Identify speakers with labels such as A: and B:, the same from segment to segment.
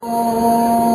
A: Oh.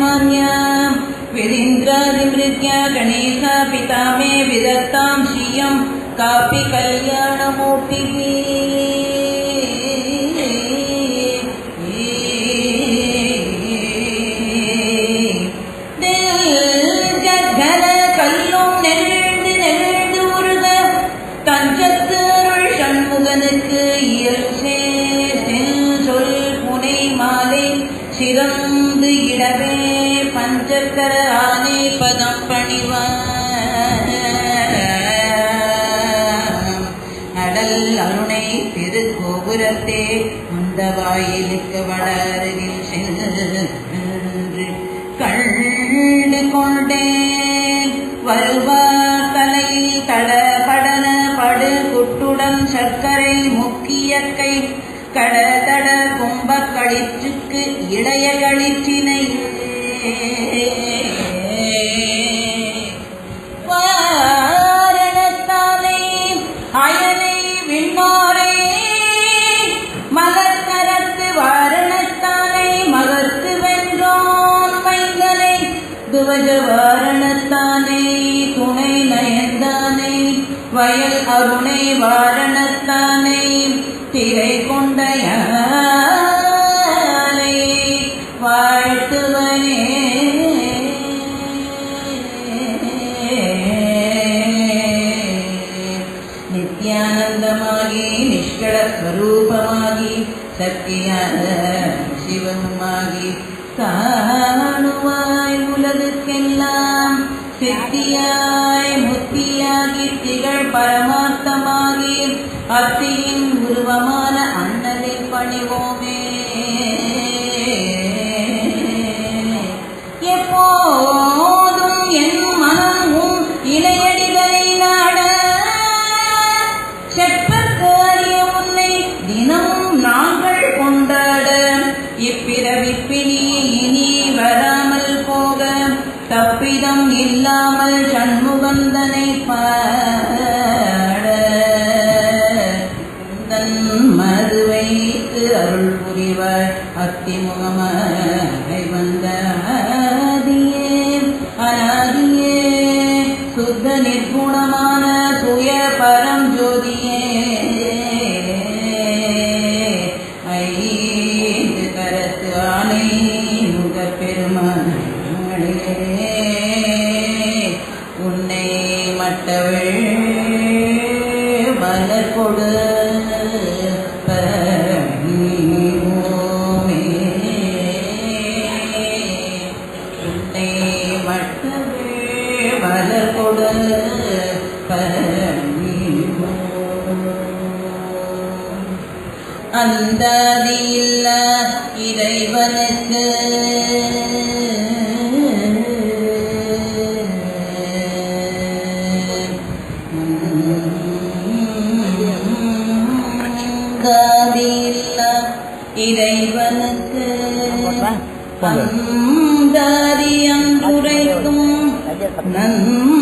A: मान्या विरीन्द्रादिमृत्या गणेशा पिता मे विदत्तां श्रियं कापि कल्याणमूर्तिः கடல் அருணை திருக்கோபுரத்தே அந்த வாயிலுக்கு வளருகில் சென்று கண்டு கொண்டே வருவார் தலை தடபடன படு குட்டுடன் சர்க்கரை முக்கியக்கை கடதட கும்ப களிற்றுக்கு இளைய களிற்றினை துவஜ வாரணத்தானே துணை நயந்தானே வயல் அருணை வாரணத்தானே திரை கொண்டயானே வாழ்த்துவனே நித்யானந்தமாகி நிஷ்கல ஸ்வரூபமாகி சத்தியான சிவமாகி காணுவாய் உலகுக்கெல்லாம் சித்தியாய் முத்தியாகி திகழ் பரமார்த்தமாகி அத்தியின் உருவமான அண்ணனை பணிவோமே பக்தி முகமாய் வந்தார் அந்தாதி இல்ல இறைவனுக்கு இறைவனுக்கு நந்தாரி அன்புரைக்கும் நன்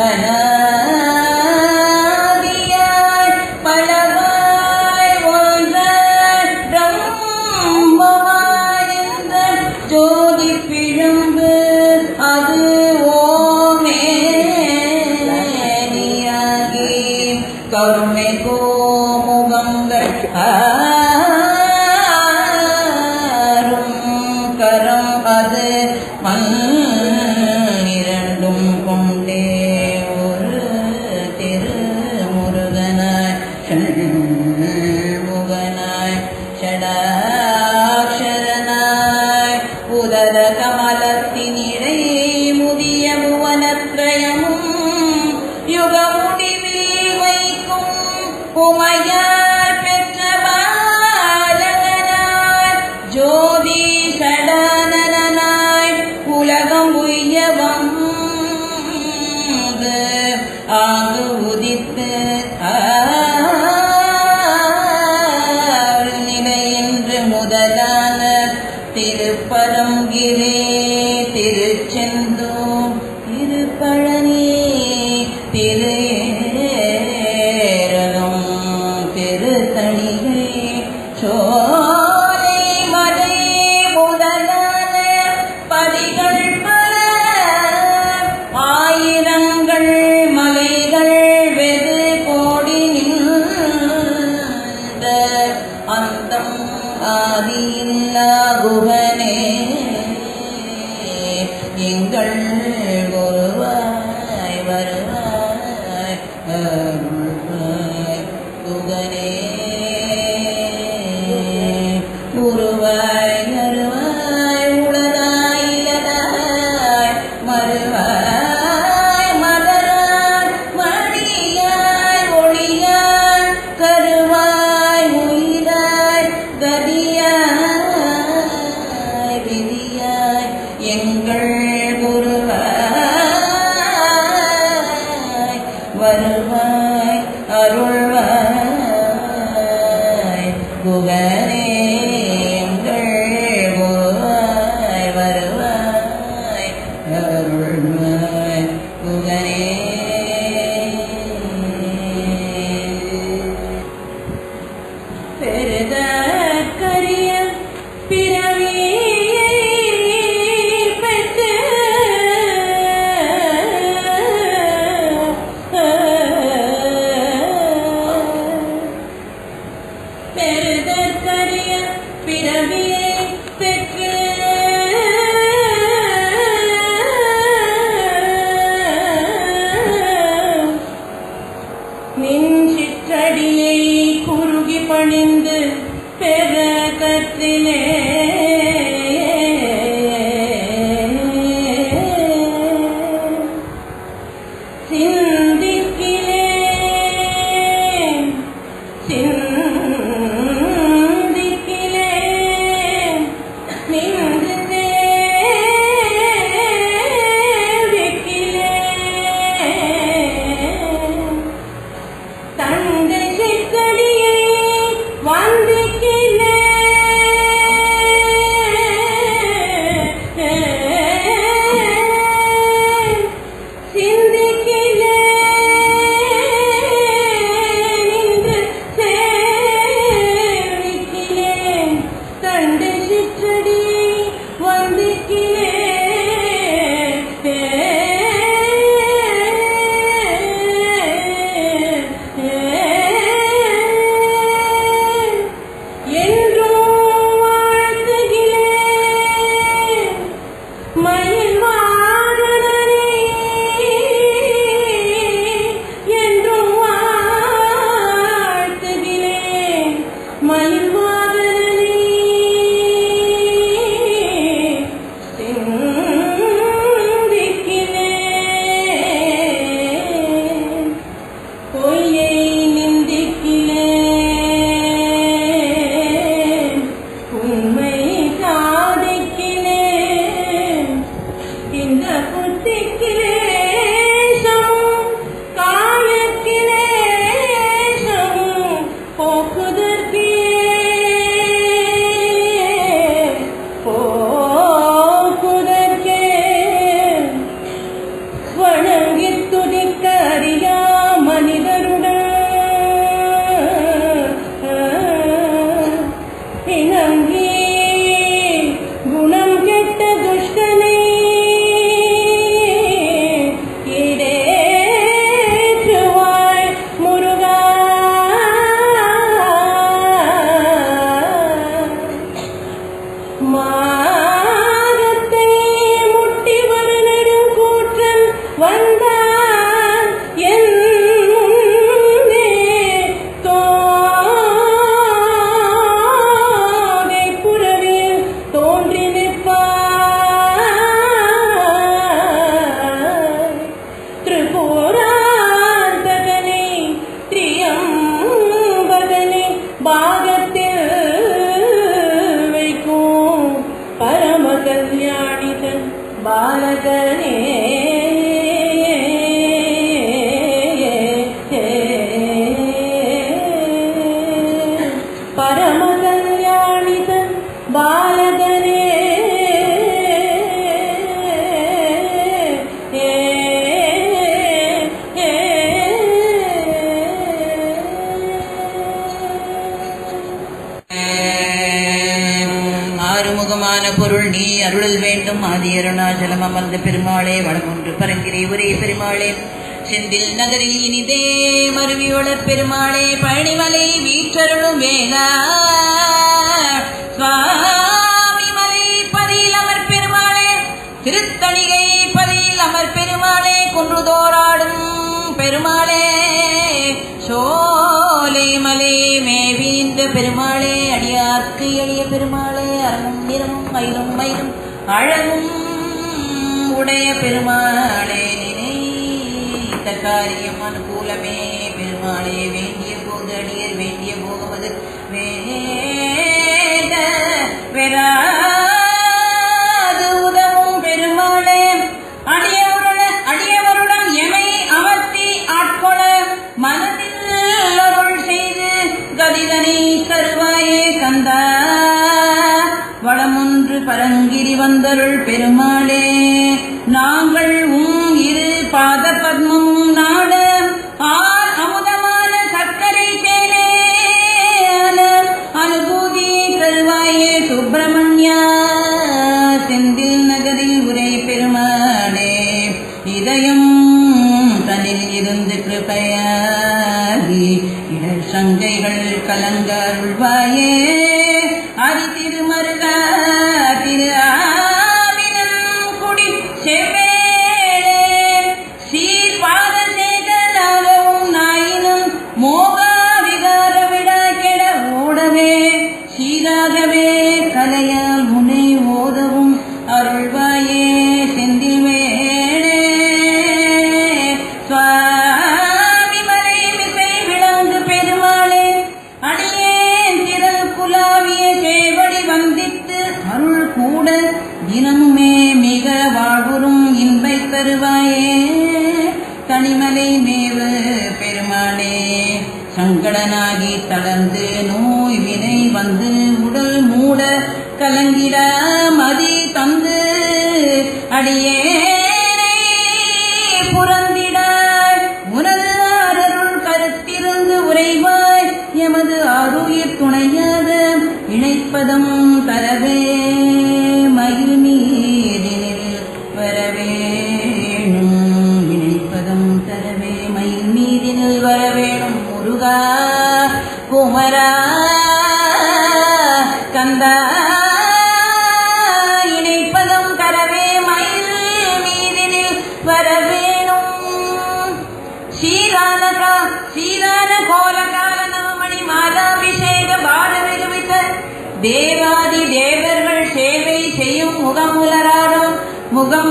A: 哎。ಶರಣ பழனி திரு Amen. நின் சிற்றடியே
B: பரம கல்யாணிதன்
A: ஆறுமுகமான பொருள் நீ அருளல் வேண்டும். ஆதி அருணாச்சலம் அமர்ந்த பெருமாளே வடமொன்று பரங்கிரி ஒரே பெருமாளே. செந்தில் நகரில் இனிதே மருவியோளர் பெருமாளே பழனிமலை வீற்றருளும் வேளா. சுவாமி மலை பதியில் அமர் பெருமாளே திருத்தணிகை பதியில் அமர் பெருமாளே குன்றுதோராடும் பெருமாளே. சோலை மலை மேவீந்த பெருமாளே அடியார்க்கு எளிய பெருமாளே அறமும் நிறமும் மயிலும் மயிலும் அழகும் உடைய பெருமாளே. நினைத்த காரியம் அனுகூலமே பெருமாளே வேண்டிய போது அடியர் வேண்டிய போகமது வேத பெறாது உதவும் பெருமாளே. அடியவருடன் அடியவருடன் எமை அமர்த்தி ஆட்கொள. மனத்தில் அருள் செய்து கதிதனை தருவாயே கந்தா. வளமொன்று பரங்கிரி வந்தருள் பெருமாளே. நாங்கள் உம் இரு பாத கங்கடனாகி தளர்ந்து நோய் வினை வந்து உடல் மூட கலங்கிட மதி தந்து அடியேனை புறந்திட. உனது அருள் கருத்திருந்து உரைவாய் எமது ஆருயிர் துணையாத. இணைப்பதம்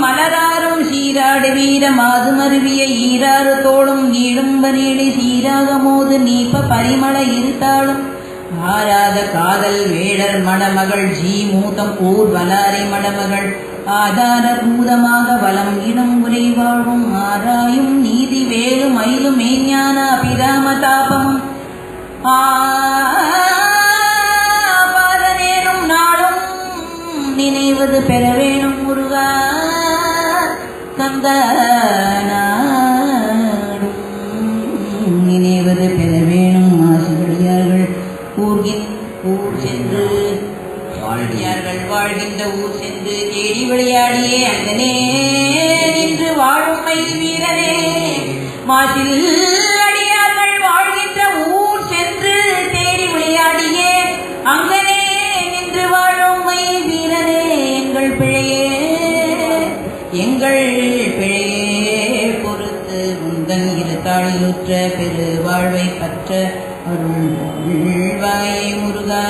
A: மலராரும் சீராடு வீர மாது மருவிய ஈராறு தோளும் ஈடும்ப நீடி சீராக மோது நீப்ப பரிமள இருத்தாளும் ஆராத காதல் வேடர் மணமகள் ஜீ மூத்தம் ஊர் வலாரை மணமகள். ஆதார பூதமாக வலம் இடம் உரை வாழும் ஆராயும் நீதி வேலும் மயிலும் மேஞான அபிராம தாபமும் ஆதனேனும் நாளும் நினைவது பெற வேணும். கந்த நாடும் நினைவது பெற வேணும் ஆசிரியர்கள் ஊர்கின் ஊர் சென்று வாழ்வியார்கள் வாழ்கின்ற ஊர் சென்று தேடி விளையாடியே அங்கனே நின்று வாழும் வீரனே. மாசில் இருத்தாளிலுற்ற பெரு வாழ்வை பற்ற அருள்வாயே முருகா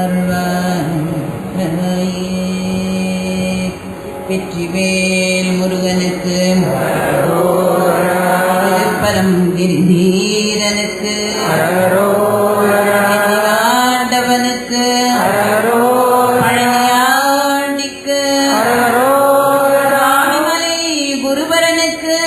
A: அருள்வாயே. வெற்றிவேல் முருகனுக்கு பரம் கிரிதீரனுக்கு ஆண்டவனுக்கு பழனியாண்டிக்கு குருபரனுக்கு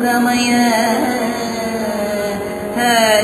A: मय ह